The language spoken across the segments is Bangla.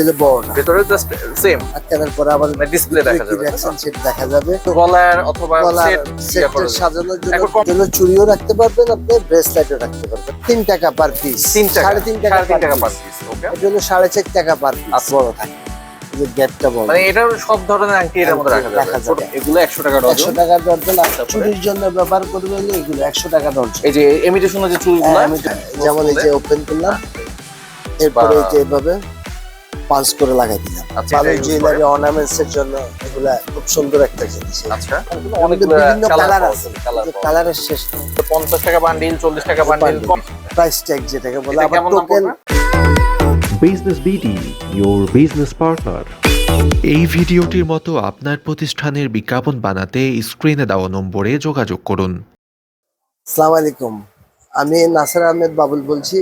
এটা বড়টা ভেতরে জাস্ট সেম পরে আবার মানে display দেখা যাবে, রিয়াকশন সেট দেখা যাবে। গলার অথবা সেট সাজানোর জন্য চুড়িও রাখতে পারবেন আপনি ব্রেসলেটও রাখতে পারবেন। টাকা পার পিস টাকা টাকা সাড়ে তিন টাকা পার পিস ওকে এটা হলো সাড়ে চার টাকা পার পিস। বড় থাকে যে গ্যাপটা বড় মানে এটার সব ধরনের আংটি এটার মধ্যে রাখা রাখা যাবে। এগুলো একশো টাকা চুরির জন্য ব্যবহার করবে এগুলো একশো টাকা দরজন এই যে হ্যাঁ, যেমন এই যে ওপেন করলাম এরপরে এই যে এভাবে পাঁচ করে লাগাই দিলাম। আচ্ছা, ভালো জুয়েলারি অর্নামেন্টস এর জন্য এগুলা খুব সুন্দর একটা জিনিস। আচ্ছা। বিভিন্ন কালার আছে। কালারের শেষ পঞ্চাশ টাকা বান্ডিল চল্লিশ টাকা বান্ডিল প্রাইস ট্যাগ যেটাকে বলে আবার token business BD your business partner. এই ভিডিওটির মতো আপনার প্রতিষ্ঠানের বিজ্ঞাপন বানাতে স্ক্রিনে দেওয়া নম্বরে যোগাযোগ করুন। সালাম আলাইকুম। আমি নাসির আহমেদ বাবুল বলছি।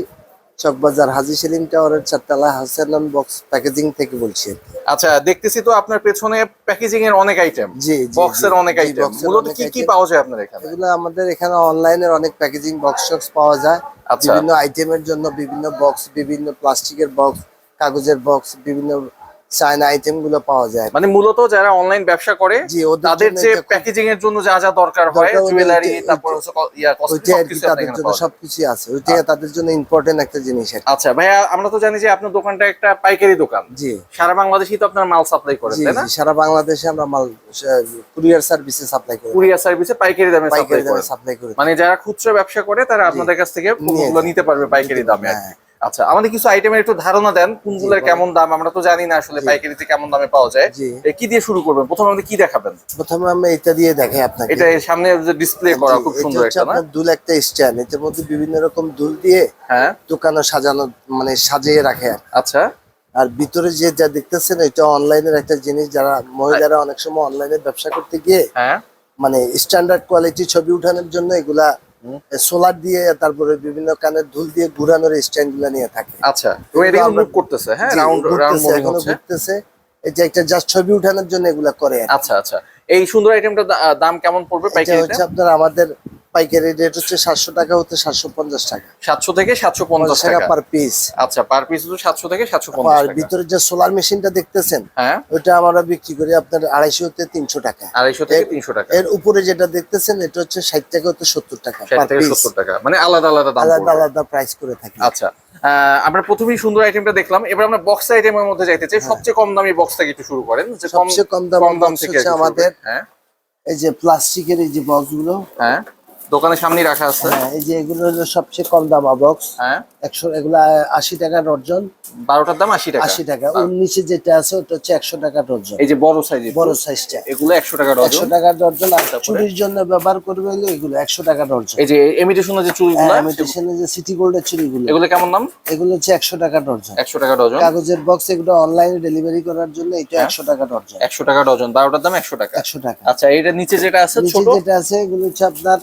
চকবাজার হাজি সেলিম টাওয়ারের চারতলা হাসান বক্স প্যাকেজিং থেকে বলছি। আচ্ছা দেখতেছি তো আপনার পেছনে প্যাকেজিং এর অনেক আইটেম জি বক্সের অনেক আইটেম মূলত কি কি পাওয়া যায় আপনার এখানে? এগুলো আমাদের এখানে অনলাইনের অনেক প্যাকেজিং বক্স টক্স পাওয়া যায়। আচ্ছা। বিভিন্ন আইটেমের জন্য বিভিন্ন বক্স বিভিন্ন প্লাস্টিকের বক্স কাগজের বক্স বিভিন্ন চায়না আইটেমগুলো পাওয়া যায়। মানে মূলত যারা অনলাইন ব্যবসা করে তাদের যে প্যাকেজিং এর জন্য যা যা দরকার হয় জুয়েলারি তারপর সবকিছু আছে। ওইটাই তাদের জন্য ইম্পর্টেন্ট একটা জিনিস আচ্ছা ভাইয়া আমরা তো জানি যে আপনার দোকানটা একটা পাইকারি দোকান। জি। সারা বাংলাদেশই তো আপনার মাল সাপ্লাই করেন তাই না? সারা বাংলাদেশে আমরা মাল কুরিয়ার সার্ভিসে সাপ্লাই করি। কুরিয়ার সার্ভিসে পাইকারি দামে সাপ্লাই পাইকারি দামে সাপ্লাই করি। মানে যারা খুচরা ব্যবসা করে তারা আপনাদের কাছ থেকে নিতে পারবে পাইকারি দামে আর। হ্যাঁ। আচ্ছা আমাদের কিছু আইটেমের একটু ধারণা দেন কোনগুলোর। কেমন দাম? আমরা তো জানি না আসলে পাইকারিতে কেমন দামে পাওয়া যায়। কি দিয়ে শুরু করবেন? প্রথমে আমাদের কি দেখাবেন? প্রথমে আমরা এটা দিয়ে দেখাই আপনাকে। এটা সামনে যে ডিসপ্লে করা খুব সুন্দর একটা না? দুল একটা স্ট্যান্ড এটার মধ্যে বিভিন্ন রকম দুল দিয়ে হ্যাঁ। দোকানে সাজানো মানে সাজিয়ে রাখে। আচ্ছা। আর ভিতরে যে যা দেখতেছেন এটা অনলাইনের একটা জিনিস। যারা মহিলারা অনেক সময় অনলাইনে ব্যবসা করতে গিয়ে হ্যাঁ। মানে স্ট্যান্ডার্ড কোয়ালিটি ছবি উঠানোর জন্য এগুলা। সোলার দিয়ে তারপরে বিভিন্ন কানের ধুল দিয়ে ঘুরানোর স্ট্যান্ডগুলা নিয়ে থাকে। আচ্ছা তো এটা মুভ করতেছে হ্যাঁ? রাউন্ড রাউন্ড হচ্ছে। একটা জাস্ট ছবি উঠানোর জন্য এগুলা করে আচ্ছা আচ্ছা। এই সুন্দর আইটেমটা দাম কেমন পড়বে পাইকারিতে হচ্ছে আপনার আমাদের পাইকারি রেট হচ্ছে সাতশো টাকা হতে সাতশো পঞ্চাশ টাকা। সাতশো থেকে সাতশো পঞ্চাশ টাকা পার পিস আচ্ছা পার পিস হচ্ছে সাতশো থেকে সাতশো পঞ্চাশ আর ভিতরে যে সোলার মেশিনটা দেখতেছেন হ্যাঁ। ওটা আমরা বিক্রি করি আপনার আড়াইশো হতে তিনশো টাকা। আড়াইশো থেকে তিনশো টাকা। এর উপরে যেটা দেখতেছেন এটা হচ্ছে ষাট টাকা হতে সত্তর টাকা সত্তর টাকা। মানে আলাদা আলাদা দাম আলাদা। আলাদা প্রাইস করে থাকি। আচ্ছা আমরা প্রথমেই সুন্দর আইটেমটা দেখলাম। এবার আমরা বক্স আইটেমের মধ্যে যাইতে চাই। সবচেয়ে কম দামি বক্স থেকে একটু শুরু করেন। যে হ্যাঁ। সবচেয়ে কম দাম কম দাম থেকে আমাদের হ্যাঁ। এই যে প্লাস্টিকের এই যে বক্সগুলো হ্যাঁ। দোকানের সামনে রাখা আছে। হ্যাঁ, এই যে এগুলো হলো সবচেয়ে কম দামা বক্স হ্যাঁ। একশো এগুলা আশি টাকা ডর্জন বারোটার দাম আশি টাকা। আশি টাকা। ওর নিচে যেটা আছে ওটা হচ্ছে একশো টাকা ডর্জন এই যে বড় সাইজ বড় সাইজটা এগুলো একশো টাকা একশো ডজন টাকা ডর্জন আর? চুরির জন্য ব্যবহার করবে হলে এগুলো একশো টাকা ডর্জন এই যে ইমিটেশনের যে চুলগুলো ইমিটেশনের যে সিটি গোল্ডের চুরিগুলো। এগুলো কেমন দাম? এগুলো হচ্ছে একশো টাকা ডর্জন একশো টাকা ডজন। কাগজের বক্স এগুলো অনলাইনে ডেলিভারি করার জন্য এটা হ্যাঁ। একশো টাকা ডর্জন একশো টাকা ডজন। বারোটার দাম একশো টাকা। একশো টাকা। আচ্ছা এইটা নিচে যেটা আছে ছোট? যেটা আছে এগুলো হচ্ছে আপনার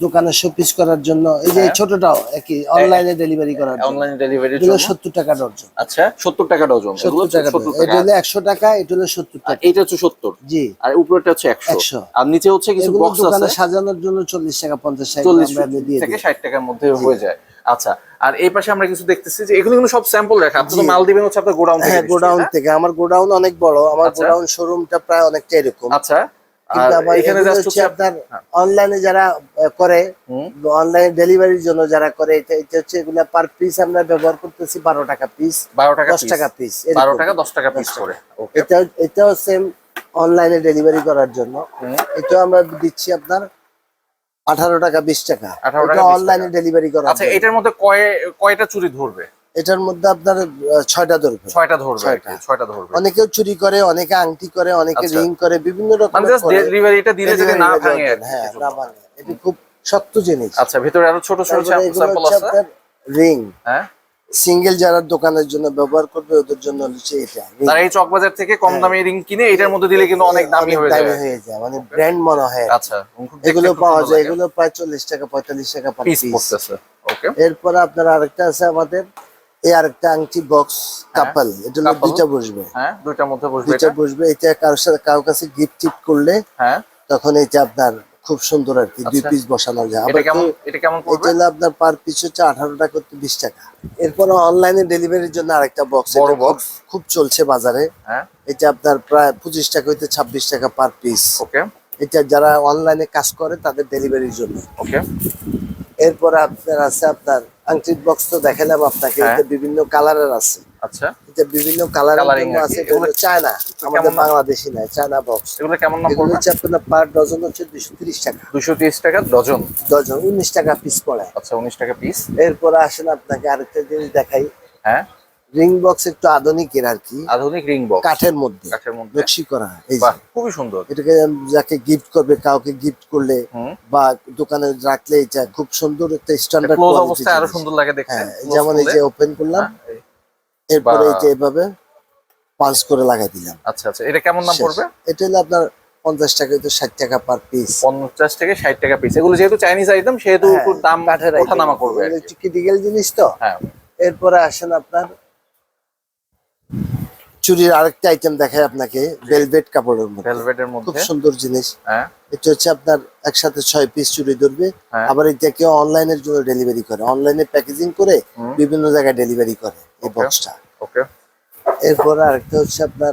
দোকানে শোপিস করার জন্য। এই যে হ্যাঁ। ছোটটাও একই অনলাইনে ডেলিভারি করার অনলাইন ডেলিভারির এগুলো জন্য। সত্তর টাকা ডর্জন আচ্ছা সত্তর টাকা ডজন এগুলো সত্তর টাকা। এটা হলো একশো টাকা এটা হলো সত্তর আর টাকা। এইটা হচ্ছে সত্তর। জি। আর উপরেটা হচ্ছে একশো। 100 আর নিচে হচ্ছে কিছু বক্স দোকানে সাজানোর জন্য চল্লিশ টাকা পঞ্চাশ টাকা চল্লিশ আমরা এমনি দিয়ে থেকে দিই। ষাট টাকার মধ্যে হয়ে যায়। আচ্ছা আর এই পাশে আমরা কিছু দেখতেছি যে এগুলো কিন্তু সব স্যাম্পল রাখা আপনি তো মাল দিবেন হচ্ছে আপনার গোডাউন থেকে হ্যাঁ গোডাউন হ্যাঁ? থেকে। আমার গোডাউন অনেক বড়। আমার আচ্ছা। গোডাউন শোরুমটা প্রায় অনেকটা এরকম। আচ্ছা। এখানে জাস্ট হচ্ছে হচ্ছে আপনার হ্যাঁ। অনলাইনে যারা করে অনলাইন ডেলিভারির জন্য যারা করে এটা এটা হচ্ছে এগুলা পার পিস আমরা ব্যবহার করতেছি বারো টাকা পিস টাকা পিস বারো টাকা দশ টাকা পিস করে। এটা এটাও সেম অনলাইনে ডেলিভারি করার জন্য। এটা আমরা দিচ্ছি আপনার আঠারো টাকা বিশ টাকা। 18 টাকা এটা অনলাইনে ডেলিভারি করার আচ্ছা এটার মধ্যে কয় কয়টা চুরি ধরবে? এটার মধ্যে আপনার ছয়টা ধরবে। ছয়টা ধরবে ছয়টা। ধরবে। অনেকেও চুরি করে অনেকে আংটি করে অনেকে আচ্ছা। রিং করে বিভিন্ন রকম মানে ডেলিভারিটা দিলে যদি না ভাঙে হ্যাঁ। না ভাঙে। এটা খুব শক্ত জিনিস। আচ্ছা ভিতরে আরও ছোট ছোট স্যাম্পল আছে? রিং। হ্যাঁ? সিঙ্গেল যারা দোকানের জন্য ব্যবহার করবে ওদের জন্য হচ্ছে এটা। তারা এই চকবাজার থেকে কম দামে রিং কিনে এটার মধ্যে দিলে কিন্তু অনেক দামি হয়ে যায় হয়ে যায়। মানে ব্র্যান্ড মনে হয় আচ্ছা এগুলো পাওয়া যায়। এগুলো প্রায় চল্লিশ টাকা পঁয়তাল্লিশ টাকা পিস পড়তেছে ওকে এরপরে আপনার আরেকটা আছে আমাদের এই আরেকটা আংটি বক্স কাপল এটা হলো দুইটা বসবে। হ্যাঁ দুইটার মধ্যে বসবে এটা? বসবে এটা কারোর সাথে কারোর কাছে গিফট টিপ করলে হ্যাঁ। তখন এটা আপনার খুব সুন্দর আর কি দুই আচ্ছা। পিস বসানো যায়। এটা কেমন এটা কেমন পড়বে? হলো আপনার পার পিস হচ্ছে আঠারো টাকা থেকে বিশ টাকা। এরপরে অনলাইনে ডেলিভারির জন্য আরেকটা বক্স বড় box। খুব চলছে বাজারে। হ্যাঁ। এটা আপনার প্রায় পঁচিশ টাকা হইতে ছাব্বিশ টাকা পার পিস ওকে এটা যারা অনলাইনে কাজ করে তাদের ডেলিভারির জন্য। ওকে এরপরে আপনার আছে আপনার আংটির বক্স তো দেখালাম আপনাকে হ্যাঁ। এটা বিভিন্ন কালারের আছে। আচ্ছা। এটা বিভিন্ন কালারের। আছে এগুলো চায়না আমাদের? বাংলাদেশি নয় চায়না বক্স এগুলো কেমন হচ্ছে আপনার পার ডজন হচ্ছে দুশো তিরিশ টাকা। দুশো তিরিশ টাকা ডজন ডজন উনিশ টাকা পিস পড়ে। আচ্ছা উনিশ টাকা পিস এরপরে আসেন আপনাকে আরেকটা জিনিস দেখাই। হ্যাঁ। রিং বক্স একটু আধুনিকের আর কি। আধুনিক রিং বক্স। কাঠের মধ্যে। কাঠের মধ্যে। নকশি করা এই খুবই সুন্দর। এটাকে যাকে গিফট করবে কাউকে গিফট করলে বা দোকানে রাখলে এটা খুব সুন্দর একটা স্ট্যান্ডার্ড ক্লোজ অবস্থায় আরও সুন্দর লাগে দেখতে। হ্যাঁ যেমন এই যে ওপেন করলাম হ্যাঁ, এরপরে যে এভাবে পাঞ্চ করে লাগাই দিলাম। আচ্ছা আচ্ছা এটা কেমন দাম পড়বে? এটা হলো আপনার পঞ্চাশ টাকা তো ষাট টাকা পার পিস পঞ্চাশ থেকে ষাট টাকা পিস এগুলো যেহেতু চাইনিজ আইটেম সেহেতু একটু দাম ওঠানামা করবে ক্রিটিক্যাল জিনিস তো। হ্যাঁ। এরপরে আসেন আপনার চুরির আরেকটা আইটেম দেখায় আপনাকে ভেলভেট কাপড়ের মধ্যে। ভেলভেটের মধ্যে। খুব সুন্দর জিনিস। হ্যাঁ। এটা হচ্ছে আপনার একসাথে ছয় পিস চুরি ধরবে। হ্যাঁ। আবার এটা কেউ অনলাইনের জন্য ডেলিভারি করে। অনলাইনে প্যাকেজিং করে বিভিন্ন জায়গায় ডেলিভারি করে এই বক্সটা ওকে এরপরে আরেকটা হচ্ছে আপনার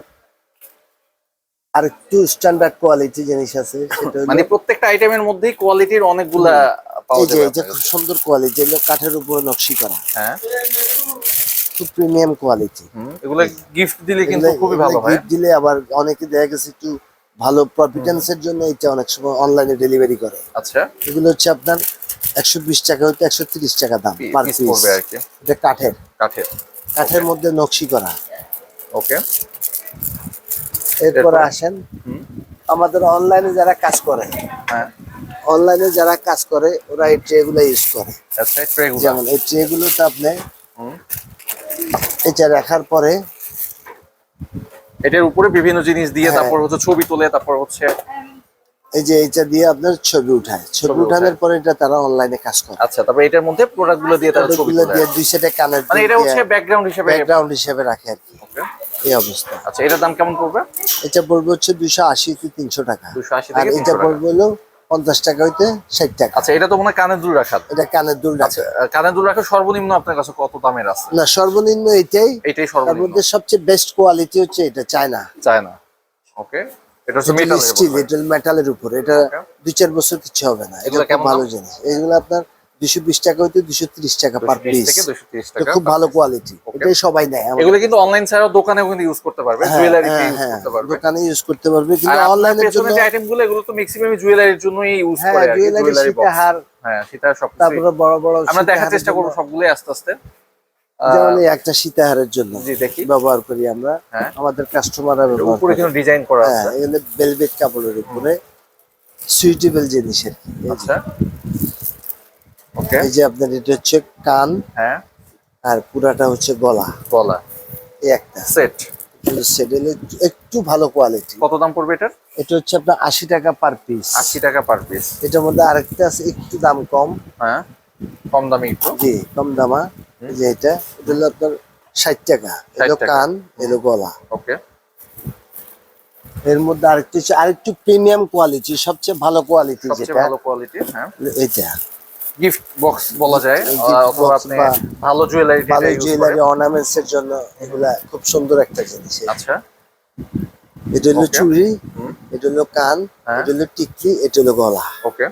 আরেকটু স্ট্যান্ডার্ড কোয়ালিটি জিনিস আছে সেটা মানে প্রত্যেকটা আইটেমের মধ্যেই কোয়ালিটির অনেকগুলা পাওয়া এই যে যাবে এই যে খুব সুন্দর কোয়ালিটি এগুলো কাঠের উপরে নকশি করা। হ্যাঁ। খুব প্রিমিয়াম কোয়ালিটি এগুলো গিফট দিলে কিন্তু খুবই ভালো হয়। গিফট দিলে আবার অনেকে দেখা গেছে একটু ভালো প্রফিটেন্স এর জন্য এটা অনেক সময় অনলাইনে ডেলিভারি করে। আচ্ছা। এগুলো হচ্ছে আপনার একশো বিশ টাকা হইতে একশো তিরিশ টাকা দাম পার পিস এটা কাঠের। কাঠের। কাঠের মধ্যে নকশি করা। ওকে এরপরে? আসেন। আমাদের অনলাইনে যারা কাজ করে হ্যাঁ। অনলাইনে যারা কাজ করে ওরা এই ট্রে গুলো ইউজ করে। আচ্ছা ট্রেগুলো যেমন এই ট্রে গুলোতে আপনি এটা রাখার পরে এটার উপরে বিভিন্ন জিনিস দিয়ে হ্যাঁ। তারপর হচ্ছে ছবি তোলে তারপর হচ্ছে এই যে এটা দিয়ে আপনার ছবি উঠায়। ছবি উঠানোর পরে এটা তারা অনলাইনে কাজ করে। আচ্ছা তারপর এটার মধ্যে প্রোডাক্টগুলো দিয়ে তারা ছবি দিয়ে দুই সাইডে কানের মানে এটা হচ্ছে ব্যাকগ্রাউন্ড হিসেবে। ব্যাকগ্রাউন্ড হিসেবে রাখে আর কি। এই অবস্থা। আচ্ছা এটার দাম কেমন পড়বে? এটা পড়বে হচ্ছে দুইশো আশি থেকে তিনশো টাকা। 280 আর থেকে এটা 300 পড়বে হলো পঞ্চাশ টাকা হইতে ষাট টাকা। আচ্ছা এটা তো মনে হয় কানের দুল রাখা এটা কানের দুল রাখা। আহ, কানের দুল রাখা সর্বনিম্ন আপনার কাছে কত দামের আছে? না সর্বনিম্ন এটাই। এটাই সর্বনিম্ন। মধ্যে সবচেয়ে বেস্ট কোয়ালিটি হচ্ছে এটা চায়না। চায়না। ওকে এটা হচ্ছে মেটাল স্টিল এটা মেটালের উপর। এটা দুই চার বছর কিছু হবে না। এটা ভালো জিনিস। এগুলো আপনার দুশো বিশ টাকা হইতে দুশো ত্রিশ টাকা পার পিস দুশো তিরিশ টাকা খুব ভালো কোয়ালিটি. এটাই সবাই নেয় এগুলো কিন্তু অনলাইন ছাড়াও দোকানেও কিন্তু ইউজ করতে পারবে হ্যাঁ, জুয়েলারিতে হ্যাঁ, হ্যাঁ, করতে পারবে। দোকানে ইউজ করতে পারবে কিন্তু অনলাইনের জন্য আইটেমগুলো এগুলো তো ম্যাক্সিমাম জুয়েলারির জন্যই ইউজ হ্যাঁ করে জুয়েলারি জুয়েলারি হ্যাঁ সেটা সব তারপরে বড় বড় আমরা দেখার চেষ্টা করব সবগুলোই আস্তে আস্তে। যেমন একটা সীতাহারের জন্য ব্যবহার করি আমরা। হ্যাঁ। আমাদের কাস্টমাররা ব্যবহার উপরে কিন্তু ডিজাইন করা হ্যাঁ আছে। ভেলভেট কাপড়ের উপরে সুইটেবল জিনিসের কি। আচ্ছা। ওকে। এই যে আপনার এটা হচ্ছে কান হ্যাঁ। আর পুরাটা হচ্ছে গলা। গলা। এই একটা। সেট। সেটেল একটু ভালো কোয়ালিটি কত দাম পড়বে এটার? এটা হচ্ছে আপনার আশি টাকা পার পিস আশি টাকা পার পিস এটার মধ্যে আরেকটা আছে একটু দাম কম। হ্যাঁ। কম দামি একটু। জি কম দামা। যে এটা এটা হলো আপনার ষাট টাকা। এলো কান এলো গলা। ওকে। এর মধ্যে আরেকটু হচ্ছে আরেকটু প্রিমিয়াম কোয়ালিটি সবচেয়ে ভালো কোয়ালিটি সবচেয়ে যেটা। ভালো কোয়ালিটি হ্যাঁ। এটা। গিফট বক্স বলা যায় অথবা আপনি ভালো জুয়েলারি ভালো জুয়েলারি অর্নামেন্টস এর জন্য এগুলা খুব সুন্দর একটা জিনিস আচ্ছা। এটা হলো চুড়ি হুম। এটা হলো কান হ্যাঁ। এটা হলো টিকলি এটা হলো গলা। ওকে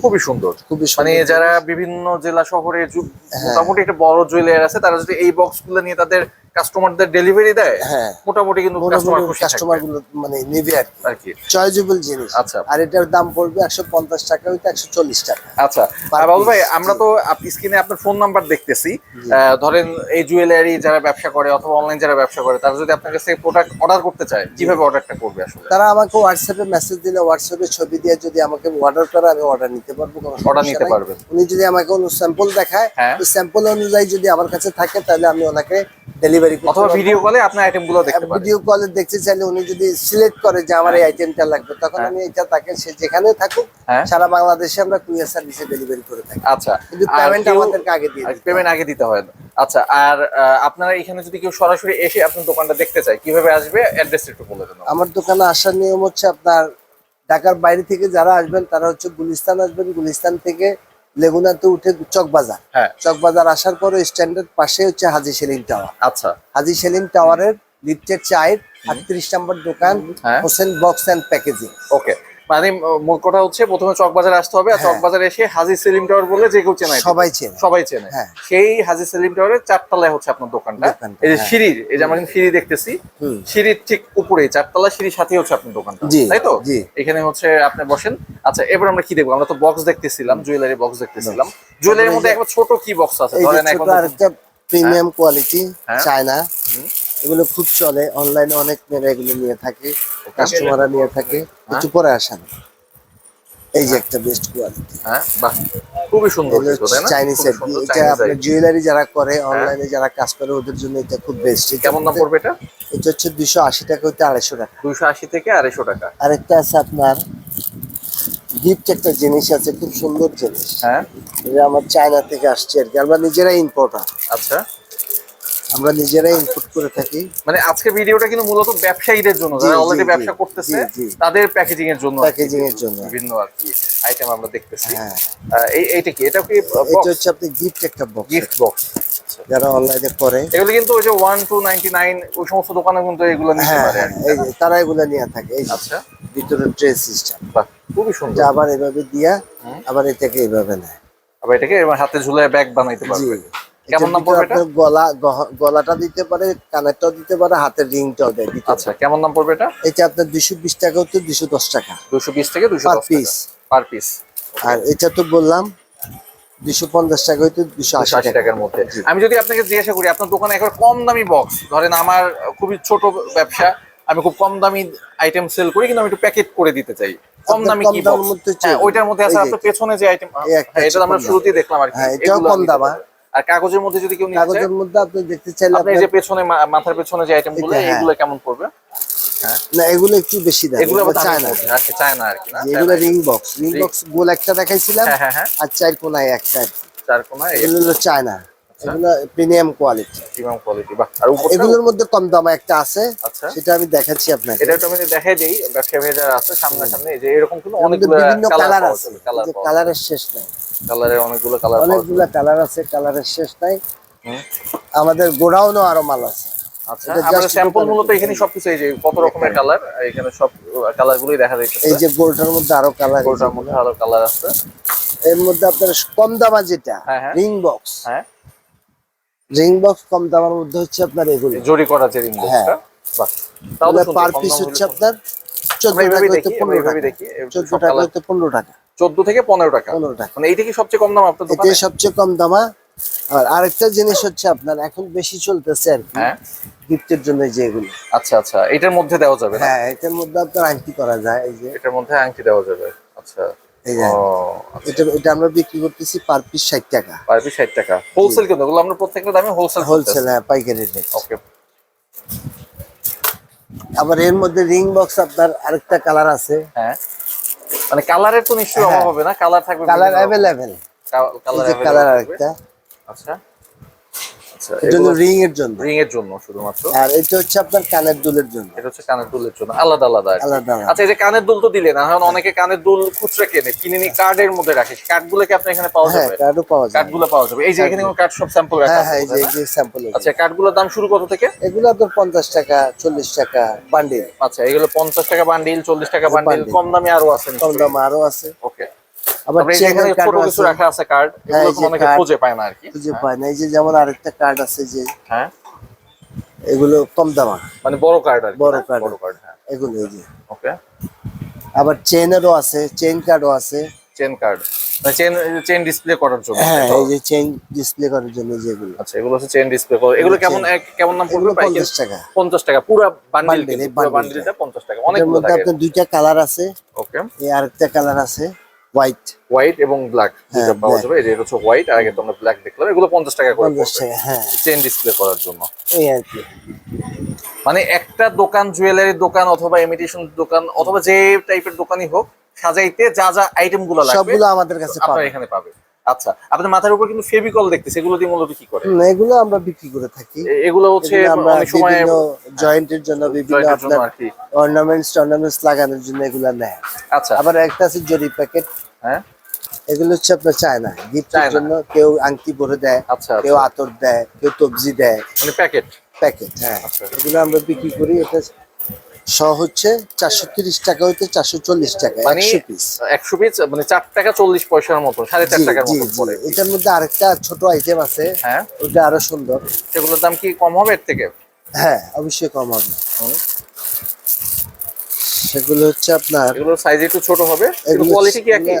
খুবই সুন্দর। খুবই মানে যারা বিভিন্ন জেলা শহরে হ্যাঁ। মোটামুটি একটা বড় জুয়েলারি আছে তারা যদি এই বক্সগুলো নিয়ে তাদের কাস্টমারদের ডেলিভারি দেয় হ্যাঁ। মোটামুটি কিন্তু কাস্টমার খুশি কাস্টমারগুলো মানে নিবে আর কি। চয়েজেবল জিনিস। আচ্ছা। আর এটার দাম পড়বে একশো পঞ্চাশ টাকা হইতে একশো চল্লিশ টাকা। আচ্ছা। আর বাবুল ভাই আমরা তো স্ক্রিনে আপনার ফোন নাম্বার দেখতেছি। ধরেন এই জুয়েলারি যারা ব্যবসা করে অথবা অনলাইন যারা ব্যবসা করে তারা যদি আপনার কাছে প্রোডাক্ট অর্ডার করতে চায় কীভাবে অর্ডারটা করবে আসলে? তারা আমাকে হোয়াটসঅ্যাপে মেসেজ দিলে হোয়াটসঅ্যাপে ছবি দিয়ে যদি আমাকে অর্ডার করে আমি অর্ডার নিতে পারব Order নিতে নাই। পারবেন। উনি যদি আমাকে কোনো স্যাম্পল দেখায়। স্যাম্পল অনুযায়ী যদি আমার কাছে থাকে তাহলে আমি ওনাকে ডেলিভারি ডেলিভারি অথবা ভিডিও কলে আপনার আইটেমগুলো দেখতে পারেন। ভিডিও কলে দেখতে চাইলে উনি যদি সিলেক্ট করে যে আমার এই আইটেমটা লাগবে তখন হ্যাঁ। আমি এটা তাকে সে যেখানে থাকুক হ্যাঁ। সারা বাংলাদেশে আমরা কুরিয়ার সার্ভিসে ডেলিভারি করে থাকি। আচ্ছা। কিন্তু পেমেন্ট আমাদেরকে আগে দিয়ে পেমেন্ট আগে দিতে হয়। আচ্ছা আর আপনারা এখানে যদি কেউ সরাসরি এসে আপনার দোকানটা দেখতে চায় কীভাবে আসবে? অ্যাড্রেস একটু বলে দেন আমার দোকানে আসার নিয়ম হচ্ছে আপনার ঢাকার বাইরে থেকে যারা আসবেন তারা হচ্ছে গুলিস্তান আসবেন। গুলিস্তান থেকে লেগুনাতে উঠে চকবাজার হ্যাঁ। চকবাজার আসার পরে স্ট্যান্ডের পাশে হচ্ছে হাজি সেলিম টাওয়ার আচ্ছা। হাজি সেলিম টাওয়ারের লিফটের চায়ের আটত্রিশ নম্বর দোকান হ্যাঁ। Hossain box and packaging okay মানে মোট কথা হচ্ছে প্রথমে চকবাজারে আসতে হবে আর হ্যাঁ। চকবাজারে এসে হাজি সেলিম টাওয়ার বলে যে কেউ চেনাই সবাই চেনে। সবাই চেনে। হ্যাঁ। সেই হাজি সেলিম টাওয়ারের চারতলায় হচ্ছে আপনার দোকানটা। এই যে হ্যাঁ। সিঁড়ির এই যে আমরা সিঁড়ি দেখতেছি সিঁড়ির ঠিক উপরে চারতলা সিঁড়ির সাথে হচ্ছে আপনার দোকানটা। তাই তো? এখানে হচ্ছে আপনি বসেন। আচ্ছা এবার আমরা কি দেখব? আমরা তো বক্স দেখতেছিলাম জুয়েলারি বক্স দেখতেছিলাম। জুয়েলারির মধ্যে একবার ছোট কি বক্স আছে? ধরেন এখন প্রিমিয়াম কোয়ালিটি। চায়না। এগুলো খুব চলে। অনলাইনে অনেক মেয়েরা এগুলো নিয়ে থাকে কাস্টমাররা নিয়ে থাকে। একটু পরে আসেন এই যে একটা বেস্ট কোয়ালিটি হ্যাঁ? বাহ খুবই সুন্দর কিন্তু, তাই না? চাইনিজ এটা আপনার জুয়েলারি যারা করে অনলাইনে যারা কাজ করে ওদের জন্য এটা খুব বেস্ট কেমন দাম পড়বে এটা? এটা হচ্ছে দুশো আশি টাকা হইতে আড়াইশো টাকা। দুইশো আশি থেকে আড়াইশো টাকা। আরেকটা আছে আপনার গিফট একটা জিনিস আছে খুব সুন্দর জিনিস। হ্যাঁ? এটা আমার চায়না থেকে আসছে আর কি। আমরা নিজেরাই ইম্পোর্টার আচ্ছা। আমরা নিজেরাই ইম্পোর্ট করে থাকি। মানে আজকে ভিডিওটা কিন্তু মূলত ব্যবসায়ীদের জন্য যারা অলরেডি ব্যবসা করতেছে। তাদের প্যাকেজিং এর জন্য প্যাকেজিং এর জন্য। বিভিন্ন আর কি আইটেম আমরা দেখতেছি। হ্যাঁ। এই এইটা কি? এটা কি এটা হচ্ছে আপনি গিফট একটা বক্স গিফট বক্স যারা অনলাইনে করে। এগুলো কিন্তু ওই যে ওয়ান টু নাইনটি নাইন ওই সমস্ত দোকানে কিন্তু এগুলো নিতে হ্যাঁ পারে হ্যাঁ এই তারা এগুলো নিয়ে থাকে এই আচ্ছা। ভিতরে ট্রে সিস্টেম খুবই সুন্দর। আবার এভাবে দিয়া আবার এটাকে এভাবে নেয়। আবার এটাকে এবার হাতে ঝুলায় ব্যাগ বানাইতে পারবে। কেমন ভিতরে পড়বে এটা? গলা গলাটা দিতে পারে কানেরটাও দিতে পারে হাতের রিংটাও দেয় আচ্ছা কেমন দাম পড়বে এটা? এটা আপনার দুশো বিশ টাকা হচ্ছে দুশো দশ টাকা। দুশো বিশ থেকে দুশো Per piece। পার পিস আর এটা তো বললাম দুশো পঞ্চাশ টাকা হইতে দুশো আশি আশি টাকা। টাকার মধ্যে। আমি যদি আপনাকে জিজ্ঞাসা করি আপনার দোকানে একবার কম দামি বক্স ধরেন আমার খুবই ছোট ব্যবসা আমি খুব কম দামি আইটেম সেল করি কিন্তু আমি একটু প্যাকেট করে দিতে চাই। কম দামি কি বক্স হ্যাঁ ওইটার মধ্যে আছে আপনার পেছনে যে আইটেম এটা আমরা শুরুতেই দেখলাম আর কি। হ্যাঁ, এটাও কম দামা। আর কাগজের মধ্যে যদি কেউ কাগজের মধ্যে আপনি দেখতে চাইলে আপনি যে পেছনে মাথার পেছনে যে আইটেমগুলো এটা, হ্যাঁ। এগুলো কেমন পড়বে? না এগুলো একটু বেশি দাম এগুলো চায় না আচ্ছা চায় না আর কি না? এগুলো রিং বক্স রিং বক্স গোল একটা দেখাইছিলাম হ্যাঁ হ্যাঁ হ্যাঁ। আর চার কোনায় একটা। চার কোনায় এগুলো আচ্ছা। প্রিমিয়াম কোয়ালিটি প্রিমিয়াম কোয়ালিটি বাহ। আর এগুলোর মধ্যে কম দামা একটা আছে আচ্ছা। সেটা আমি দেখাচ্ছি আপনাকে। এটা আমি দেখাই দিই ব্যবসায়ী ভাই আছে সামনে সামনে এই যে এরকম কিন্তু এর মধ্যে অনেকগুলো কালার কালার আছে। কালারের শেষ নাই। কালারের অনেকগুলো কালার অনেকগুলো কালার আছে কালারের শেষ নাই। আমাদের গোডাউনও আরও মাল আছে। আচ্ছা আমরা স্যাম্পল মূলত এখানে সবকিছু এই যে কত রকমের কালার এখানে সব দেখা যাইতেছে। এই যে গোলটার মধ্যে আরও কালার মধ্যে আরও কালার আছে। এর মধ্যে আপনার কম দামা যেটা হ্যাঁ, হ্যাঁ। রিং বক্স হ্যাঁ। রিং বক্স কম দামের মধ্যে হচ্ছে আপনার এগুলো। জরি করা যে রিং বক্সটা? বাহ। তাও তো পার পিস হচ্ছে আপনার চোদ্দ আমরা টাকা এইভাবেই হইতে দেখি, আমরা টাকা। দেখি, এই চোদ্দ সব টাকা colour- হইতে পনেরো টাকা। চোদ্দ থেকে পনেরো টাকা। পনেরো টাকা। মানে এইটা কি সবচেয়ে কম দাম আপনার দোকানে? সবচেয়ে কম দামা আর আরেকটা জিনিস হচ্ছে আপনার এখন বেশি চলতেছে আর কি। হ্যাঁ। গিফটের জন্য যে এগুলো। আচ্ছা আচ্ছা। এটার মধ্যে দেওয়া যাবে না? হ্যাঁ এটার মধ্যে আপনার আংটি করা যায় এই যে। এটার মধ্যে আংটি দেওয়া যাবে। আচ্ছা। এটা এটা আমরা বিক্রি করতেছি পার পিস ষাট টাকা। পার পিস ষাট টাকা। হোলসেল কিন্তু ওগুলো আমরা প্রত্যেকটা দামে হোলসেল হোলসেল হ্যাঁ পাইকারি রেট ওকে আবার এর মধ্যে রিং বক্স আপনার আরেকটা কালার আছে। হ্যাঁ। মানে কালারের তো নিশ্চয়ই অভাব। হবে না কালার থাকবে কালার কা- কালার কালার আরেকটা। আচ্ছা। আচ্ছা এটা রিং এর জন্য রিং এর জন্য। শুধুমাত্র? আর এটা হচ্ছে আপনার কানের দুলের জন্য। এটা হচ্ছে কানের দুলের জন্য আলাদা আলাদা আলাদা আলাদা। আচ্ছা এই যে কানের দুল তো দিলেন এখন অনেকে কানের দুল খুচরা কেনে কিনে নিয়ে কার্ডের মধ্যে রাখে কার্ড কি আপনার এখানে পাওয়া হ্যাঁ যাবে? কার্ডও পাওয়া পাওয়া যাবে। এই যে এখানে কার্ড সব স্যাম্পল রাখা হ্যাঁ আছে হ্যাঁ এই যে স্যাম্পল আচ্ছা দাম শুরু কত থেকে? এগুলো আপনার পঞ্চাশ টাকা চল্লিশ টাকা বান্ডিল আচ্ছা এগুলো পঞ্চাশ টাকা বান্ডিল চল্লিশ টাকা বান্ডিল। কম দামে আরও আছে কম দাম আরও আছে। আবার তারপরে এই এখানে ছোট কিছু আছে। রাখা আছে কার্ড হ্যাঁ, এগুলো অনেকে খুঁজে পায় না আর কি। খুঁজে পায় না। এই যে যেমন আরেকটা কার্ড আছে যে হ্যাঁ। এগুলো কম দামা। মানে বড় কার্ড আর বড় কার্ড হ্যাঁ। এগুলো এই যে। ওকে আবার চেনেরও আছে চেন কার্ডও আছে। Chain card chain chain display করার জন্য হ্যাঁ এই যে চেন ডিসপ্লে করার জন্য যেগুলো আচ্ছা এগুলো হচ্ছে চেন ডিসপ্লে করা। এগুলো কেমন কেমন নাম পড়বে এগুলো প্রায় পঞ্চাশ টাকা। পঞ্চাশ টাকা পুরো বান্ডিল পুরো বান্ডিলটা পঞ্চাশ টাকা মধ্যে আপনার দুইটা কালার আছে। ওকে এই আরেকটা কালার আছে। হোয়াইট হোয়াইট এবং ব্ল্যাক দুটো পাওয়া যাবে। এটা হচ্ছে হোয়াইট আর আগে তো আমরা ব্ল্যাক দেখলাম। এগুলো পঞ্চাশ টাকা করে হ্যাঁ। চেন ডিসপ্লে করার জন্য। এই আর কি। মানে একটা দোকান জুয়েলারির দোকান অথবা ইমিটেশন দোকান অথবা যে টাইপের দোকানই হোক সাজাইতে যা যা আইটেমগুলো লাগবে সবগুলো আমাদের কাছে আপনারা এখানে পাবে আচ্ছা আপনার মাথার উপর কিন্তু ফেভিকল দেখতেছি এগুলো দিয়ে মূলত কি করে? হুম, এগুলো আমরা বিক্রি করে থাকি। এগুলো হচ্ছে অনেক সময় জয়েন্টের জন্য বিভিন্ন আপনার অর্নামেন্টস টর্নামেন্টস লাগানোর জন্য এগুলো নেয়। আচ্ছা। আবার একটা আছে জরি প্যাকেট হ্যাঁ? এগুলো হচ্ছে আপনার চায়না। গিফটের জন্য কেউ আংটি ভরে দেয় আচ্ছা কেউ আচ্ছা আতর দেয় কেউ তবজি দেয়। মানে প্যাকেট? প্যাকেট হ্যাঁ। আচ্ছা। এগুলো আমরা বিক্রি করি। এটা শ হচ্ছে চারশো তিরিশ টাকা হইতে চারশো চল্লিশ টাকা মানে একশো পিস একশো পিস মানে চার টাকা চল্লিশ পয়সার মতো সাড়ে চার টাকার মতো পড়ে। এটার মধ্যে আরেকটা ছোট আইটেম আছে হ্যাঁ। ওটা আরও সুন্দর। সেগুলোর দাম কি কম হবে এর থেকে? হ্যাঁ অবশ্যই কম হবে। সেগুলো হচ্ছে আপনার এগুলোর সাইজ একটু ছোট হবে এগুলো কোয়ালিটি কি একই?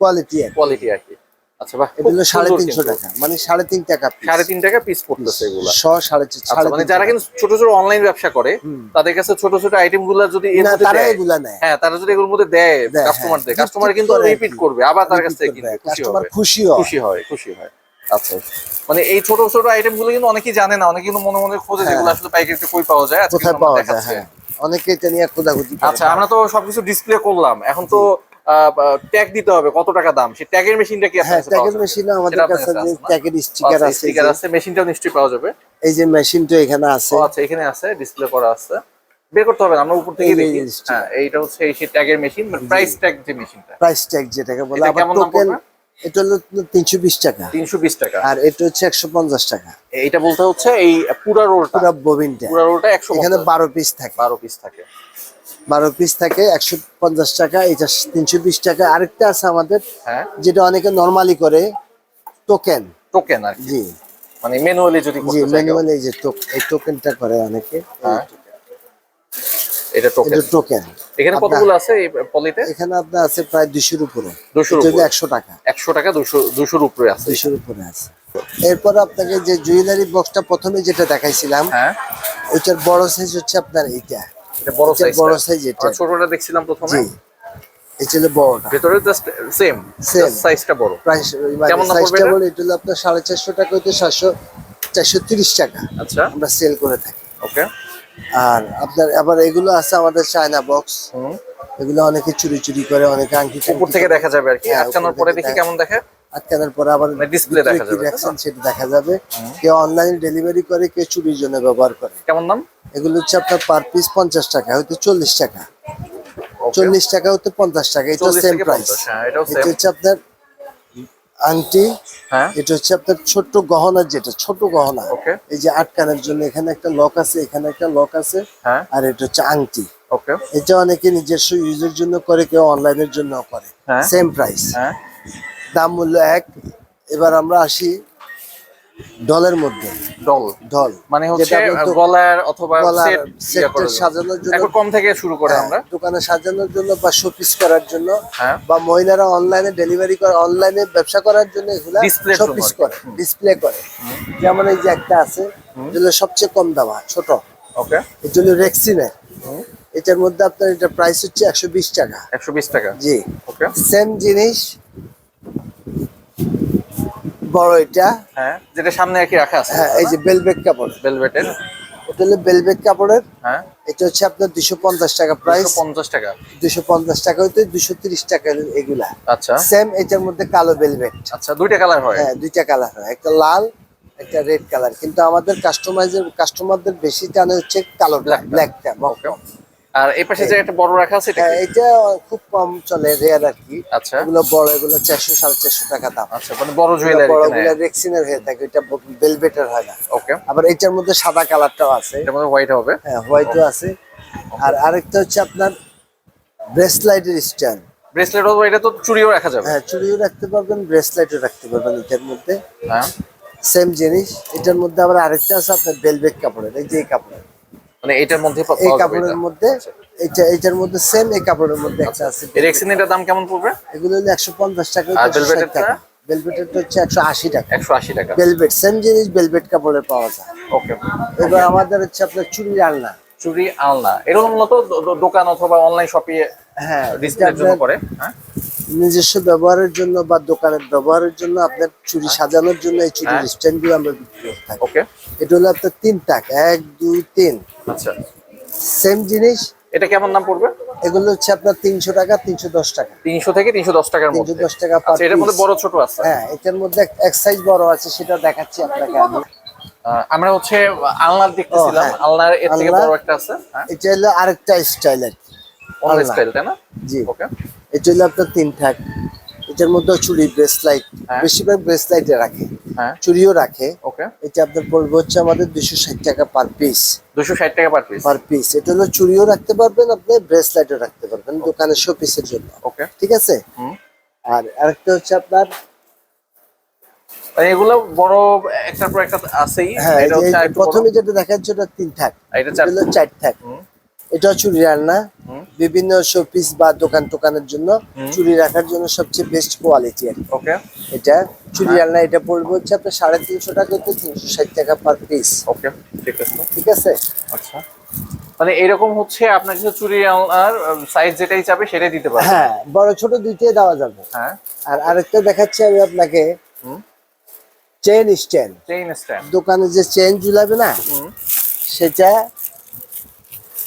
কোয়ালিটি কোয়ালিটি একই। আচ্ছা বাহ এগুলো সাড়ে সুন্দর তিনশো কিন্তু। টাকা মানে সাড়ে তিন টাকা piece। সাড়ে তিন টাকা পিস পড়তেছে এগুলা। শ সাড়ে আচ্ছা মানে যারা কিন্তু ছোট ছোট অনলাইন ব্যবসা করে তাদের কাছে ছোট ছোট আইটেমগুলা যদি এর মধ্যে তারা এগুলা নেয়। হ্যাঁ তারা যদি এগুলোর মধ্যে দেয় দেয়, কাস্টমার হ্যাঁ। দেয় কাস্টমার কিন্তু রিপিট করবে আবার তার কাছ থেকে কিনবে। খুশি হবে। খুশি হয়। খুশি হয় খুশি হয়। আচ্ছা মানে এই ছোট ছোট আইটেমগুলো কিন্তু অনেকেই জানে না অনেকে কিন্তু মনে মনে খোঁজে হ্যাঁ। যেগুলো আসলে পাইকারিতে কই পাওয়া যায় আজকে পাওয়া যায় অনেকে এটা নিয়ে খোঁজাখুঁজি আচ্ছা আমরা তো সবকিছু ডিসপ্লে করলাম। এখন তো ট্যাগ দিতে হবে কত টাকা দাম? সেই ট্যাগের মেশিনটা কি হ্যাঁ আপনার ট্যাগের? মেশিন আমাদের কাছে কাছে যে ট্যাগের স্টিকার আচ্ছা, আছে স্টিকার আছে মেশিনটাও নিশ্চয়ই পাওয়া যাবে। এই যে মেশিনটা এখানে আছে। আচ্ছা এখানে আছে ডিসপ্লে করা আছে। বের করতে হবে আমরা উপর থেকে দেখি। হ্যাঁ এইটা হচ্ছে এই সেই ট্যাগের মেশিন প্রাইস ট্যাগ যে মেশিনটা প্রাইস ট্যাগ যেটাকে বলে দাম টোকেন? এটা হলো তিনশো বিশ টাকা। তিনশো বিশ টাকা। আর এটা হচ্ছে একশো পঞ্চাশ টাকা। এইটা বলতে হচ্ছে এই পুরা রোলটা। পুরো ববিনটা। পুরা রোলটা একশো এখানে বারো পিস থাকে। বারো পিস থাকে। বারো পিস থাকে একশো পঞ্চাশ টাকা এটা তিনশো বিশ টাকা। আরেকটা আছে আমাদের হ্যাঁ। যেটা অনেকে নর্মালি করে টোকেন টোকেন আর জি। মানে ম্যানুয়ালি যদি জি। ম্যানুয়াল যে টোক- এই টোকেনটা করে অনেকে। হ্যাঁ। এটা টোকেন টোকেন এখানে কতগুলো আছে এই পলিতে? এখানে আপনার আছে প্রায় দুশোর উপরে। 200 র এটা হলো উপরে। একশো টাকা। একশো টাকা দুশো দুশোর উপরে আছে। দুশোর উপরে আছে। এরপর আপনাকে যে জুয়েলারি বক্সটা প্রথমে যেটা দেখাইছিলাম হ্যাঁ। বড় সাইজ হচ্ছে আপনার এইটা। এটা বড় সাইজ বড় সাইজ এটা। ছোটটা দেখছিলাম প্রথমে। বড়টা। ভেতরে জাস্ট সেম সাইজটা বড়। প্রাইস কেমন সাইজটা বলে এটা হলো আপনার সাড়ে চারশো টাকা হইতে সাতশো চারশো তিরিশ টাকা। আচ্ছা। আমরা সেল করে থাকি। ওকে আর আপনার আবার এগুলো আছে আমাদের চায়না বক্স এগুলো অনেকে চুরি চুরি করে অনেকে আংটি উপর থেকে দেখা যাবে আর কি। হ্যাঁ, আটকানোর পরে দেখি কেমন দেখে। আটকানোর পরে আবার মানে display ভিতরে দেখা যাবে, তো? সেটা দেখা যাবে। কেউ অনলাইনে ডেলিভারি করে কেউ চুরির জন্য ব্যবহার করে। কেমন দাম? এগুলো হচ্ছে আপনার পার পিস পঞ্চাশ টাকা হয়তো চল্লিশ টাকা. চল্লিশ টাকা হতে পঞ্চাশ টাকা এটা 40 সেম প্রাইস 50, হ্যাঁ, এটা হচ্ছে আপনার আংটি হ্যাঁ। এটা হচ্ছে আপনার ছোট্ট গহনা যেটা ছোট গহনা। ওকে। এই যে আটকানোর জন্য এখানে একটা লক আছে এখানে একটা লক আছে। হ্যাঁ। আর এটা হচ্ছে আংটি। ওকে। এটা অনেকে নিজস্ব ইউজের জন্য করে কেউ অনলাইনের জন্য করে। হ্যাঁ। সেম প্রাইস হ্যাঁ। দাম মূল্য এক। এবার আমরা আসি ডলের মধ্যে। ডল ডল মানে হচ্ছে গলার অথবা সেট সাজানোর জন্য কম থেকে শুরু করে হ্যাঁ, আমরা। দোকানে সাজানোর জন্য বা শোপিস করার জন্য হ্যাঁ। বা মহিলারা অনলাইনে ডেলিভারি করে অনলাইনে ব্যবসা করার জন্য এগুলা শোপিস করে। ডিসপ্লে করে। যেমন এই যে একটা আছে যেগুলো সবচেয়ে কম দামা ছোট। ওকে। এটা হলো রেক্সিনের এটার মধ্যে আপনার এটা প্রাইস হচ্ছে একশো বিশ টাকা। একশো বিশ টাকা। জি। ওকে। সেম জিনিস বড় এটা। হ্যাঁ যেটা সামনে কি রাখা আছে। হ্যাঁ এই যে বেলবেট কাপড়। ভেলভেটের ওটা হলো বেলবেট কাপড়ের। হ্যাঁ। এটা হচ্ছে আপনার দুশো পঞ্চাশ টাকা প্রাইস পঞ্চাশ টাকা। দুশো পঞ্চাশ টাকা হইতে দুশো তিরিশ টাকা এগুলা। আচ্ছা। সেম এটার মধ্যে কালো বেলভেট আচ্ছা দুইটা কালার হয়। হ্যাঁ দুইটা কালার হয়। একটা লাল একটা রেড কালার কিন্তু আমাদের কাস্টমাইজের কাস্টমারদের বেশি টানে হচ্ছে কালো Black-টা। ব্ল্যাকটা ওকে আর এই পাশে যে একটা বড় রাখা আছে এটা হ্যাঁ এটা খুব কম চলে রেয়ার আর কি। আচ্ছা। এগুলো বড় এগুলো চারশো সাড়ে চারশো টাকা দাম। আচ্ছা মানে বড় জুয়েলারি বড়গুলো রেক্সিনের হয়ে থাকে এটা বেলভেটের হয় না। ওকে আবার এটার মধ্যে সাদা কালারটাও আছে। এটার মধ্যে হোয়াইট হবে? হ্যাঁ হোয়াইটও আছে। আর আরেকটা হচ্ছে আপনার ব্রেসলাইটের স্ট্যান্ড ব্রেসলেট হবে এটা তো চুড়িও রাখা যাবে। হ্যাঁ চুড়িও রাখতে পারবেন ব্রেসলাইটও রাখতে পারবেন এটার মধ্যে। হ্যাঁ। সেম জিনিস। এটার মধ্যে আবার আরেকটা আছে আপনার বেলভেট কাপড়ের এই যে কাপড়ের। মানে এটার মধ্যে এই কাপড়ের মধ্যে এটা এটার মধ্যে সেম এই কাপড়ের মধ্যে একটা আছে। এই রেক্সিনেটার দাম কেমন পড়বে? এগুলো হলো একশো পঞ্চাশ টাকা আর? টাকা। বেলভেটেরটা হচ্ছে একশো আশি টাকা। একশো আশি টাকা। বেলভেট সেম জিনিস বেলভেট কাপড়ের পাওয়া যায়। ওকে এবার আমাদের হচ্ছে আপনার চুড়ির আলনা। চুড়ি আলনা। এরকম মূলত দোকান অথবা অনলাইন শপে হ্যাঁ ডিসপ্লের জন্য করে হ্যাঁ? নিজস্ব ব্যবহারের জন্য বা দোকানের ব্যবহারের জন্য আপনার চুরি সাজানোর জন্য এই চুরির হ্যাঁ। স্ট্যান্ডগুলো আমরা বিক্রি করে থাকি। ওকে। এটা হলো আপনার তিন টাক এক দুই তিন। আচ্ছা। সেম জিনিস। এটা কেমন দাম পড়বে? এগুলো হচ্ছে আপনার তিনশো টাকা তিনশো দশ টাকা। তিনশো থেকে তিনশো দশ টাকার মধ্যে। দশ টাকা আচ্ছা এটার মধ্যে বড় ছোট আছে? হ্যাঁ এটার মধ্যে এক সাইজ বড় আছে সেটা দেখাচ্ছি আপনাকে আমি। আমরা হচ্ছে আলনার দেখতেছিলাম। হ্যাঁ। আলনার এর থেকে বড় একটা আছে হ্যাঁ। এটা হলো আরেকটা স্টাইল আর কি। স্টাইল তাই না? জি। ওকে। এটা হলো আপনার তিন থাক এটার মধ্যে চুড়ি ব্রেসলাইট হ্যাঁ। বেশিরভাগ ব্রেসলাইটে রাখে। হ্যাঁ। চুড়িও রাখে। ওকে। এটা আপনার পড়বে হচ্ছে আমাদের দুশো ষাট টাকা পার পিস দুশো ষাট টাকা পার পিস পার পিস এটা হলো চুড়িও রাখতে পারবেন আপনি ব্রেসলাইটও রাখতে পারবেন দোকানের শো পিসের জন্য। ওকে। ঠিক আছে? হুম। আর আরেকটা হচ্ছে আপনার মানে এগুলো বড় একটার পর একটা আছেই। হ্যাঁ এটা হচ্ছে। প্রথমে যেটা দেখাচ্ছে ওটা তিন থাক এটা চার থাক হুম। এটা চুরি রান্না। বিভিন্ন শোপিস বা দোকান টোকানের জন্য চুরি রাখার জন্য সবচেয়ে বেস্ট কোয়ালিটি আর ওকে এটা চুরি রান্না এটা পড়বে হচ্ছে আপনার সাড়ে তিনশো টাকা তো তিনশো ষাট টাকা পার পিস ওকে ঠিক আছে। ঠিক আছে? আচ্ছা। মানে এরকম হচ্ছে আপনার কিছু চুরি আর সাইজ যেটাই চাবে সেটাই দিতে পারবে হ্যাঁ বড় ছোট দুইটাই দেওয়া যাবে। হ্যাঁ। আর আরেকটা দেখাচ্ছি আমি আপনাকে। চেন স্ট্যান্ড চেইন স্ট্যান্ড দোকানে যে চেন ঝুলাবে না সেটা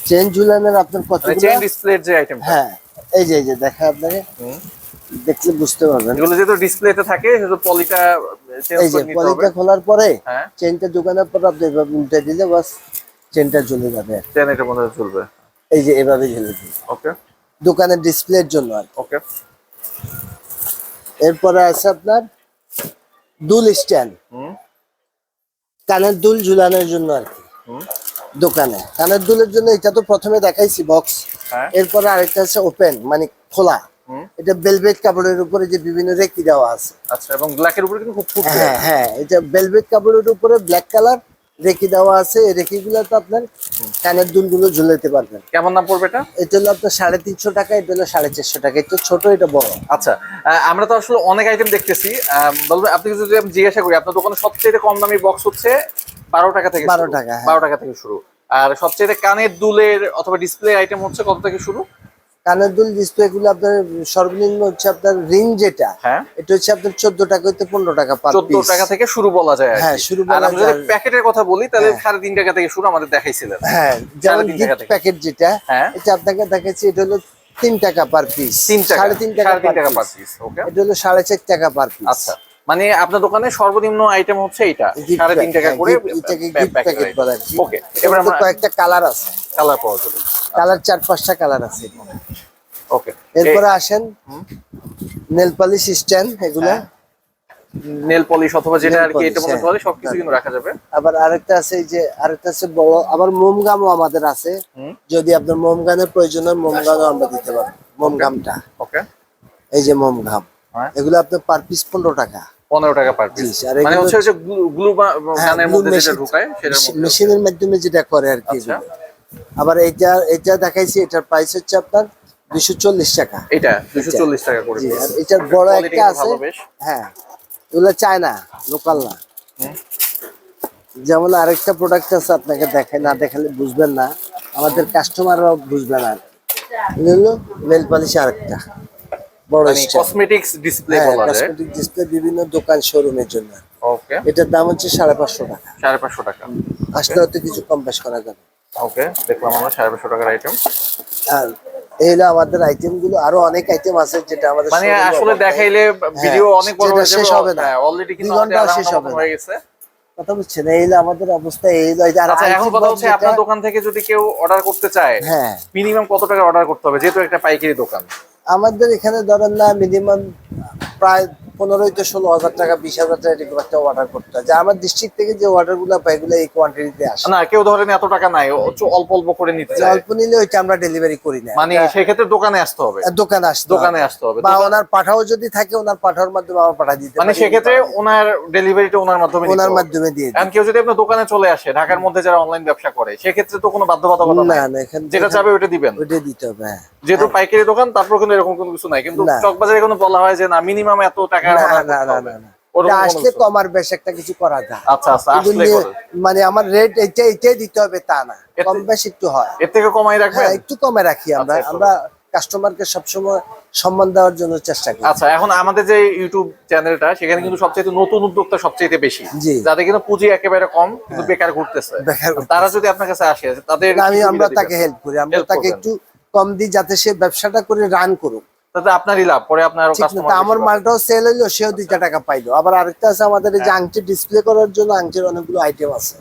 চেন ঝুলানোর আপনার কত চেন চেইন ডিসপ্লের যে আইটেম হ্যাঁ এই যে এই যে দেখা আপনাকে। দেখলে বুঝতে পারবেন। এগুলো যেহেতু ডিসপ্লেতে থাকে সেহেতু পলিটা চেঞ্জ এই যে করে নিতে হবে। পলিটা খোলার পরে হ্যাঁ। চেনটা দোকানের পর আপনি এভাবে উল্টে দিলে বাস চেনটা ঝুলে যাবে। চেন এটার মধ্যে চলবে এই যে এভাবে ঝুলে দিবে ওকে দোকানের ডিসপ্লের জন্য আর। ওকে এরপরে আছে আপনার দুল স্ট্যান্ড হুম। কানের দুল ঝুলানোর জন্য আর কি। হুম। দোকানে। কানের দুলের জন্য এটা তো প্রথমে দেখাইছি বক্স হ্যাঁ। এরপরে আরেকটা আছে ওপেন মানে খোলা। এটা বেলভেট কাপড়ের উপরে যে বিভিন্ন রেকি দেওয়া আছে। আচ্ছা এবং ব্ল্যাকের উপরে কিন্তু খুব হ্যাঁ হ্যাঁ এটা বেলভেট কাপড়ের উপরে ব্ল্যাক কালার রেকি দেওয়া আছে। এই রেকিগুলো তো আপনার কানের দুলগুলো ঝুলাতে পারবেন। কেমন দাম পড়বে এটা? এটা হলো আপনার সাড়ে তিনশো টাকা এটা হলো সাড়ে চারশো টাকা। এটা ছোট এটা বড়। আচ্ছা আমরা তো আসলে অনেক আইটেম দেখতেছি। আহ, বলবে আপনি যদি আমি জিজ্ঞাসা করি আপনার দোকানে সবচেয়ে কম দামি বক্স হচ্ছে বারো টাকা থেকে 12 টাকা, হ্যাঁ। বারো টাকা থেকে শুরু। আর সবচেয়ে কানের দুলের অথবা ডিসপ্লে আইটেম হচ্ছে কত থেকে শুরু? কানের দুল ডিসপ্লে গুলো আপনার সর্বনিম্ন হচ্ছে আপনার রিং যেটা হ্যাঁ। এটা হচ্ছে আপনার চোদ্দ টাকা হইতে পনেরো টাকা পার চোদ্দ টাকা থেকে শুরু বলা যায় হ্যাঁ, শুরু বলা যায়। প্যাকেটের কথা বলি তাহলে হ্যাঁ। সাড়ে তিন টাকা থেকে শুরু আমাদের দেখাইছিলেন। হ্যাঁ যেমন গিফট প্যাকেট যেটা। এটা আপনাকে দেখাচ্ছি এটা হলো তিন টাকা পার পিস সাড়ে তিন টাকা পার পিস ওকে এটা হলো সাড়ে চার টাকা পার পিস আচ্ছা। মানে আপনার দোকানে সর্বনিম্ন আইটেম হচ্ছে Gift সাড়ে তিন টাকা হ্যাঁ, করে gift- এটাকে gift packet বলে আর কি। ওকে এবার আমরা কয়েকটা কালার আছে। কালার পাওয়া যাবে। কালার চার পাঁচটা কালার আছে। ওকে এরপরে আসেন নেল পালিশ স্ট্যান্ড এগুলা। নেল পলিশ অথবা যেটা আর কি এটা হ্যাঁ। বলে সবকিছু কিন্তু রাখা যাবে। আবার আরেকটা আছে এই যে আরেকটা আছে বড় আবার মোম গামও আমাদের আছে। যদি আপনার মোম গানের প্রয়োজন হয় মোম গানও আমরা দিতে পারব মোম গামটা। ওকে এই যে মোম ঘাম হ্যাঁ। এগুলো আপনার পার পিস পনেরো টাকা। পনেরো টাকা পার পিস মানে হচ্ছে গ্লু হ্যাঁ, গানের মধ্যে যেটা ঢুকায় মেশিনের মাধ্যমে যেটা করে আর কি আচ্ছা। আবার এইটা এটা দেখাইছি এটার প্রাইস হচ্ছে আপনার দুশো চল্লিশ টাকা। এটা দুশো চল্লিশ টাকা করে এটার বড় একটা আছে। হ্যাঁ এগুলো চায় না। লোকাল না যেমন আরেকটা প্রোডাক্ট আছে আপনাকে দেখায় না দেখালে বুঝবেন না। আমাদের কাস্টমাররাও বুঝবে না। এটা হলো নেল পালিশ আরেকটা। বড় কসমেটিক্স ডিসপ্লে হ্যাঁ বলা যায়। কসমেটিক ডিসপ্লে বিভিন্ন দোকান শোরুমের জন্য। ওকে এটার দাম হচ্ছে সাড়ে পাঁচশো টাকা। সাড়ে পাঁচশো টাকা। আসলে হয়তো কিছু কম বেশ করা যাবে। ওকে দেখলাম আমরা সাড়ে পাঁচশো টাকার আইটেম আর এই হলো আমাদের আইটেমগুলো। আরও অনেক আইটেম আছে যেটা আমাদের মানে আসলে দেখাইলে ভিডিও অনেক বড় হয়ে শেষ হবে না। অলরেডি কিন্তু আমাদের ঘন্টাও আধা শেষ হবে হয়ে গেছে। কথা বুঝছেন এই আমাদের অবস্থা এই আর আচ্ছা এখন কথা হচ্ছে আপনার দোকান থেকে যদি কেউ অর্ডার করতে চায় হ্যাঁ। মিনিমাম কত টাকা অর্ডার করতে হবে? যেহেতু একটা পাইকারি দোকান। আমাদের এখানে ধরেন না মিনিমাম প্রায় পনেরোই তো ষোলো হাজার টাকা বিশ হাজার টাকা এরকম একটা অর্ডার করতে হয়। যে আমার ডিস্ট্রিক্ট থেকে যে অর্ডারগুলো পাই এগুলো এই কোয়ান্টিটিতে আসে। না কেউ ধরেন এত টাকা নাই অল্প অল্প করে নিতে চায়। অল্প নিলে ওইটা আমরা ডেলিভারি করি না। মানে সেক্ষেত্রে দোকানে আসতে হবে। দোকানে আসতে দোকানে আসতে হবে বা ওনার পাঠাও যদি থাকে ওনার পাঠাওয়ার মাধ্যমে আমার পাঠা দিতে মানে সেক্ষেত্রে ওনার ডেলিভারিটা ওনার মাধ্যমে ওনার মাধ্যমে দিয়ে। কারণ কেউ যদি আপনার দোকানে চলে আসে ঢাকার মধ্যে যারা অনলাইন ব্যবসা করে সেক্ষেত্রে তো কোনো বাধ্যবাধকতা না না এখানে যেটা চাবে ওটা দিবেন। ওইটাই দিতে হবে হ্যাঁ। যেহেতু পাইকারি দোকান তারপর কিন্তু এরকম কোনো কিছু নাই। কিন্তু না। চকবাজারে কোনো বলা হয় যে না মিনিমাম এত টাকা না না না আসলে কমার বেশ একটা কিছু করা যায়। আচ্ছা আচ্ছা। মানে আমার রেট এইটা এইটাই দিতে হবে তা না। কম বেশ একটু হয়। এর থেকে কমাই রাখবেন? হ্যাঁ একটু কমে রাখি আমরা। আচ্ছা, একটু আমরা কাস্টমারকে সবসময় সম্মান দেওয়ার জন্য চেষ্টা করি। আচ্ছা এখন আমাদের যে ইউটিউব চ্যানেলটা সেখানে কিন্তু সবচেয়ে নতুন উদ্যোক্তা সবচেয়ে বেশি। যাদের কিন্তু পুঁজি একেবারে কম কিন্তু বেকার ঘুরতেছে। তারা যদি আপনার কাছে আসে তাদের আমি আমরা তাকে হেল্প করি। আমরা তাকে একটু কম দিই যাতে সে ব্যবসাটা করে রান করুক। তাতে আপনারই লাভ পরে আপনার কাস্টমার আমার মালটাও সেল সেও দুইটা টাকা পাইলো। আবার আরেকটা আছে আমাদের এই যে আংটি ডিসপ্লে করার জন্য আংটির অনেকগুলো আইটেম আছে।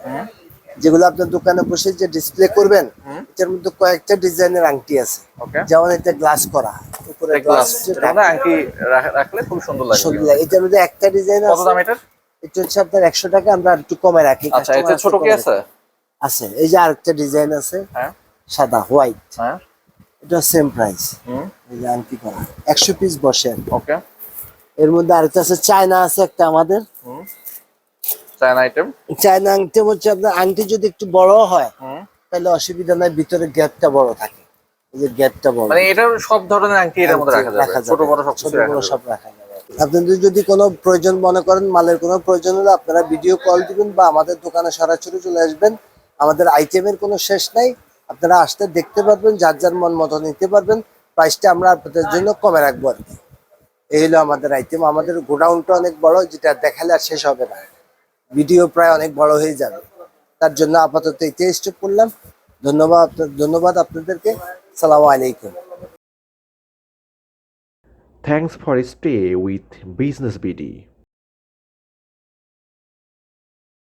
যেগুলো আপনার দোকানে বসে যে ডিসপ্লে করবেন এটার মধ্যে কয়েকটা ডিজাইনের আংটি আছে। যেমন এটা গ্লাস করা। উপরে গ্লাস গ্লাস রাখলে খুব সুন্দর সুন্দর লাগে। এটার মধ্যে একটা ডিজাইন কত আছে। দাম এটা হচ্ছে আপনার একশো টাকা আমরা আর একটু কমে রাখি আচ্ছা এটা ছোট কি আছে? আছে। এই যে আরেকটা ডিজাইন আছে। হ্যাঁ। সাদা হোয়াইট হ্যাঁ। এটা সেম প্রাইস হুম। এই যে আংটি করা। একশো পিস বসে ওকে এর মধ্যে আরেকটা আছে চায়না আছে একটা আমাদের। হুম। চায়না আইটেম চায়না আংটি হচ্ছে আপনার আংটি যদি একটু বড় হয় তাহলে অসুবিধা নাই ভিতরে গ্যাপটা বড় থাকে। এই যে গ্যাপটা বড়। মানে এটার সব ধরনের আংটি এটার মধ্যে রাখা যাবে। ছোট বড় সব ছোট বড় সব রাখা যাবে। আপনাদের যদি কোনো প্রয়োজন মনে করেন মালের কোনো প্রয়োজন হলে আপনারা ভিডিও কল দিবেন বা আমাদের দোকানে সরাসরি চলে আসবেন। আমাদের আইটেমের কোনো শেষ নাই। আপনারা আসতে দেখতে পারবেন, যার যার মন মতো নিতে পারবেন। প্রাইসটা আমরা আপনাদের জন্য কমে রাখব আর কি। এই হলো আমাদের আইটেম আমাদের গোডাউনটা অনেক বড়, যেটা দেখালে আর শেষ হবে না। ভিডিও প্রায় অনেক বড় হয়ে যাবে। তার জন্য আপাতত এতে স্টপ করলাম। ধন্যবাদ ধন্যবাদ আপনাদেরকে। সালাম আলাইকুম। Thanks for stay with Business BD.